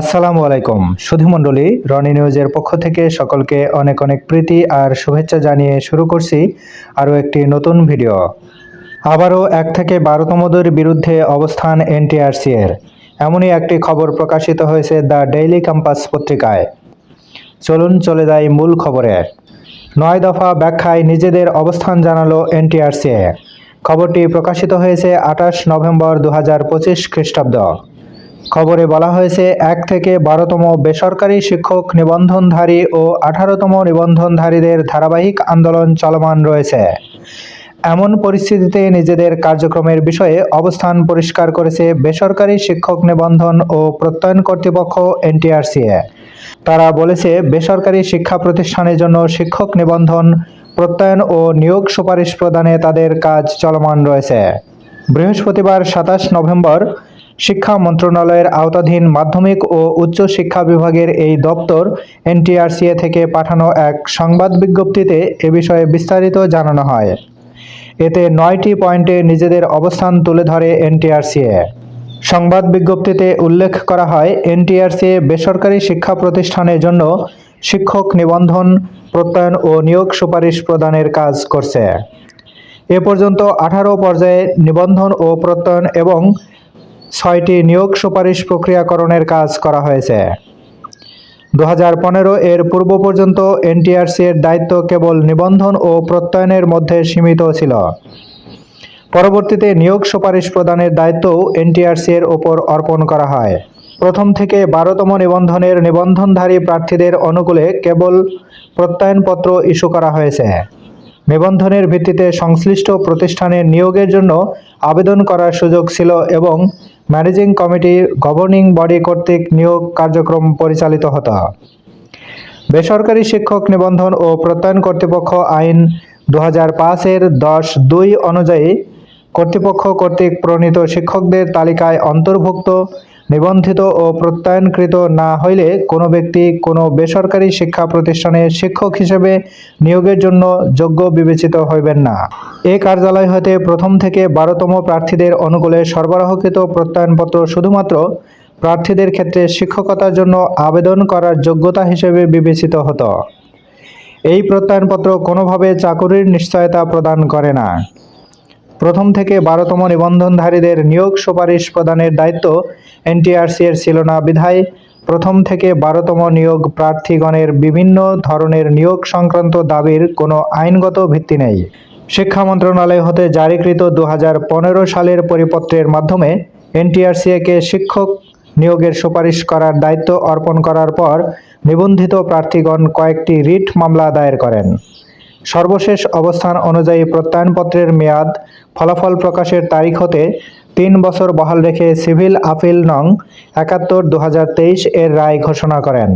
আসসালামু আলাইকুম। সুধীমণ্ডলী রনি নিউজের পক্ষ থেকে সকলকে অনেক অনেক প্রীতি আর শুভেচ্ছা জানিয়ে শুরু করছি আরও একটি নতুন ভিডিও। আবারও এক থেকে বারোতমদের বিরুদ্ধে অবস্থান এনটিআরসি এর। এমনই একটি খবর প্রকাশিত হয়েছে দ্য ডেইলি ক্যাম্পাস পত্রিকায়। চলুন চলে যাই মূল খবরে। নয় দফা ব্যাখ্যায় নিজেদের অবস্থান জানালো এনটিআরসি খবরটি প্রকাশিত হয়েছে আঠাশ নভেম্বর দু হাজার পঁচিশ খ্রিস্টাব্দ। খবরে বলা হয়েছে, এক থেকে বারোতম বেসরকারি শিক্ষক নিবন্ধনধারী ও আঠারোতম নিবন্ধনধারীদের ধারাবাহিক আন্দোলন চলমান রয়েছে। এমন পরিস্থিতিতে নিজেদের কার্যক্রমের বিষয়ে অবস্থান পরিষ্কার করেছে বেসরকারি শিক্ষক নিবন্ধন ও প্রত্যয়ন কর্তৃপক্ষ এনটিআরসিএ তারা বলেছে, বেসরকারি শিক্ষা প্রতিষ্ঠানের জন্য শিক্ষক নিবন্ধন, প্রত্যয়ন ও নিয়োগ সুপারিশ প্রদানে তাদের কাজ চলমান রয়েছে। বৃহস্পতিবার সাতাশ নভেম্বর শিক্ষা মন্ত্রণালয়ের আওতাধীন মাধ্যমিক ও উচ্চ শিক্ষা বিভাগের এই দপ্তর এনটিআরসিএ থেকে পাঠানো এক সংবাদ বিজ্ঞপ্তিতে এ বিষয়ে বিস্তারিত জানানো হয়। এতে নয়টি পয়েন্টে নিজেদের অবস্থান তুলে ধরে এনটিআরসিএ। সংবাদ বিজ্ঞপ্তিতে উল্লেখ করা হয়, এনটিআরসিএ বেসরকারি শিক্ষা প্রতিষ্ঠানের জন্য শিক্ষক নিবন্ধন, প্রত্যয়ন ও নিয়োগ সুপারিশ প্রদানের কাজ করছে। এ পর্যন্ত আঠারো পর্যায়ে নিবন্ধন ও প্রত্যয়ন এবং ছয়টি নিয়োগ সুপারিশ প্রক্রিয়াকরণের কাজ করা হয়েছে। দু হাজার পনেরো এর পূর্ব পর্যন্ত এনটিআরসি এর দায়িত্ব কেবল নিবন্ধন ও প্রত্যয়নের মধ্যে সীমিত ছিল। পরবর্তীতে নিয়োগ সুপারিশ প্রদানের দায়িত্বও এনটিআরসি এর ওপর অর্পণ করা হয়। প্রথম থেকে বারোতম নিবন্ধনের নিবন্ধনধারী প্রার্থীদের অনুকূলে কেবল প্রত্যয়নপত্র ইস্যু করা হয়েছে। নিবন্ধনের ভিত্তিতে সংশ্লিষ্ট প্রতিষ্ঠানে নিয়োগের জন্য আবেদন করার সুযোগ ছিল এবং ম্যানেজিং কমিটি গভর্নিং বডি কর্তৃক নিয়োগ কার্যক্রম পরিচালিত হত। বেসরকারি শিক্ষক নিবন্ধন ও প্রত্যয়ন কর্তৃপক্ষ আইন দু পাঁচের দশ দুই অনুযায়ী কর্তৃপক্ষ কর্তৃক প্রণীত শিক্ষকদের তালিকায় অন্তর্ভুক্ত নিবন্ধিত ও প্রত্যয়নকৃত না হইলে কোনো ব্যক্তি কোনো বেসরকারি শিক্ষা প্রতিষ্ঠানে শিক্ষক হিসেবে নিয়োগের জন্য যোগ্য বিবেচিত হইবেন না। এ কার্যালয় হতে প্রথম থেকে বারোতম প্রার্থীদের অনুকূলে সরবরাহকৃত প্রত্যয়নপত্র শুধুমাত্র প্রার্থীদের ক্ষেত্রে শিক্ষকতার জন্য আবেদন করার যোগ্যতা হিসেবে বিবেচিত হতো। এই প্রত্যয়নপত্র কোনোভাবে চাকুরির নিশ্চয়তা প্রদান করে না। প্রথম থেকে বারোতম নিবন্ধনধারীদের নিয়োগ সুপারিশ প্রদানের দায়িত্ব এনটিআরসি এর ছিল না। বিধায় প্রথম থেকে বারোতম নিয়োগ প্রার্থীগণের বিভিন্ন ধরনের নিয়োগ সংক্রান্ত দাবির কোনো আইনগত ভিত্তি নেই। শিক্ষা মন্ত্রণালয় হতে জারিকৃত দু পনেরো সালের পরিপত্রের মাধ্যমে এনটিআরসিএকে শিক্ষক নিয়োগের সুপারিশ করার দায়িত্ব অর্পণ করার পর নিবন্ধিত প্রার্থীগণ কয়েকটি রিট মামলা দায়ের করেন। সর্বশেষ অবস্থান অনুযায়ী প্রত্যয়নপত্রের মেয়াদ, ফলাফল প্রকাশের তারিখ হতে তিন বছর বহাল রেখে সিভিল আপিল নং একাত্তর দু এর রায় ঘোষণা করেন।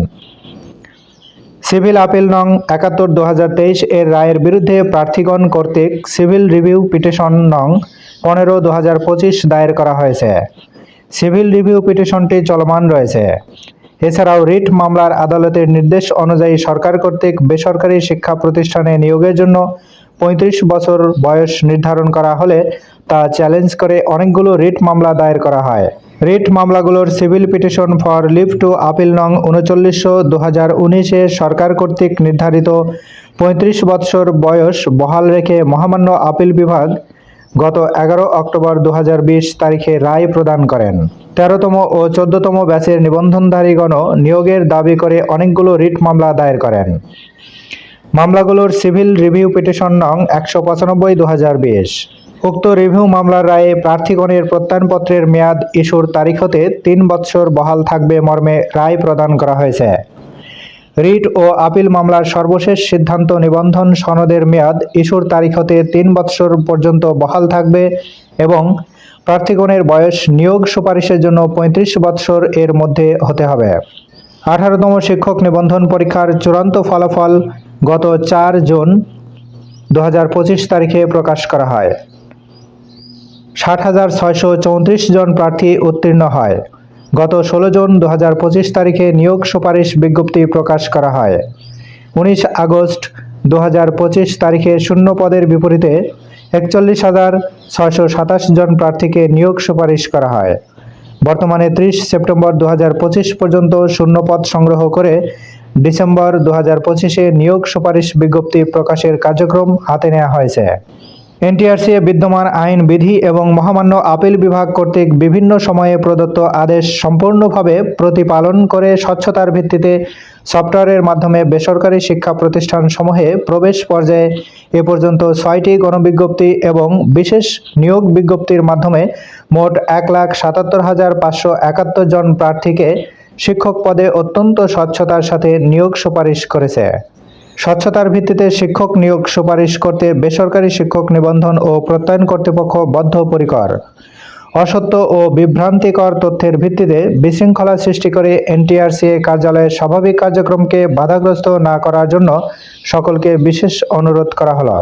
সিভিল আপিল নং একাত্তর দু এর রায়ের বিরুদ্ধে প্রার্থীগণ কর্তৃক সিভিল রিভিউ পিটিশন নং পনেরো দু দায়ের করা হয়েছে। সিভিল রিভিউ পিটিশনটি চলমান রয়েছে। এছাড়াও রিট মামলার আদালতের নির্দেশ অনুযায়ী সরকার কর্তৃক বেসরকারি শিক্ষা প্রতিষ্ঠানে নিয়োগের জন্য পঁয়ত্রিশ বছর বয়স নির্ধারণ করা হলে তা চ্যালেঞ্জ করে অনেকগুলো রিট মামলা দায়ের করা হয়। Writ মামলাগুলোর civil petition for leave to appeal নং উনচল্লিশশো দু হাজার উনিশে সরকার কর্তৃক নির্ধারিত পঁয়ত্রিশ বৎসর বয়স বহাল রেখে মহামান্য আপিল বিভাগ গত এগারো অক্টোবর দু হাজার বিশ তারিখে রায় প্রদান করেন। তেরোতম ও চোদ্দতম ব্যাচের নিবন্ধনধারীগণ নিয়োগের দাবি করে অনেকগুলো রিট মামলা দায়ের করেন। মামলাগুলোর সিভিল রিভিউ পিটিশন নং একশো পঁচানব্বই দু উক্ত রিভিউ মামলার রায়ে প্রার্থীগণের প্রত্যয়নপত্রের মেয়াদ ইস্যুর তারিখ হতে তিন বৎসর বহাল থাকবে মর্মে রায় প্রদান করা হয়েছে। রিট ও আপিল মামলার সর্বশেষ সিদ্ধান্ত নিবন্ধন সনদের মেয়াদ ইস্যুর তারিখ হতে তিন বৎসর পর্যন্ত বহাল থাকবে এবং প্রার্থীগণের বয়স নিয়োগ সুপারিশের জন্য পঁয়ত্রিশ বৎসর এর মধ্যে হতে হবে। আঠারোতম শিক্ষক নিবন্ধন পরীক্ষার চূড়ান্ত ফলাফল গত চার জুন দু হাজার পঁচিশ তারিখে প্রকাশ করা হয়। ষাট হাজার ছয়শো চৌত্রিশ জন প্রার্থী উত্তীর্ণ হয়। গত ষোলো জুন দু হাজার পঁচিশ তারিখে নিয়োগ সুপারিশ বিজ্ঞপ্তি প্রকাশ করা হয়। উনিশ আগস্ট দু হাজার পঁচিশ তারিখে শূন্য পদের বিপরীতে একচল্লিশ হাজার ছয়শো সাতাশ জন প্রার্থীকে নিয়োগ সুপারিশ করা হয়। বর্তমানে ত্রিশ সেপ্টেম্বর দু হাজার পঁচিশ পর্যন্ত শূন্যপদ সংগ্রহ করে ডিসেম্বর দু হাজার পঁচিশে নিয়োগ সুপারিশ বিজ্ঞপ্তি প্রকাশের কার্যক্রম হাতে নেওয়া হয়েছে। এনটিআরসি বিদ্যমান আইন বিধি এবং মহামান্য আপিল বিভাগ কর্তৃক বিভিন্ন সময়ে প্রদত্ত আদেশ সম্পূর্ণভাবে প্রতিপালন করে স্বচ্ছতার ভিত্তিতে সফটওয়্যারের মাধ্যমে বেসরকারি শিক্ষা প্রতিষ্ঠানসমূহে প্রবেশ পর্যায়ে এ পর্যন্ত ছয়টি গণবিজ্ঞপ্তি এবং বিশেষ নিয়োগ বিজ্ঞপ্তির মাধ্যমে মোট এক লাখ সাতাত্তর হাজার পাঁচশো একাত্তর জন প্রার্থীকে শিক্ষক পদে অত্যন্ত স্বচ্ছতার সাথে নিয়োগ সুপারিশ করেছে। স্বচ্ছতার ভিত্তিতে শিক্ষক নিয়োগ সুপারিশ করতে বেসরকারি শিক্ষক নিবন্ধন ও প্রত্যয়ন কর্তৃপক্ষ বদ্ধপরিকর। অসত্য ও বিভ্রান্তিকর তথ্যের ভিত্তিতে বিশৃঙ্খলা সৃষ্টি করে এনটিআরসিএ কার্যালয়ের স্বাভাবিক কার্যক্রমকে বাধাগ্রস্ত না করার জন্য সকলকে বিশেষ অনুরোধ করা হলো।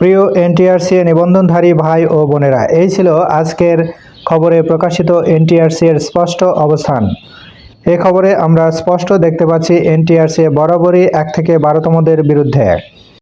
প্রিয় এনটিআরসিএ নিবন্ধনধারী ভাই ও বোনেরা, এই ছিল আজকের খবরে প্রকাশিত এনটিআরসি এর স্পষ্ট অবস্থান। এই খবরে আমরা স্পষ্ট দেখতে পাচ্ছি এনটিআরসি বরাবরই এক থেকে বারোতমদের বিরুদ্ধে।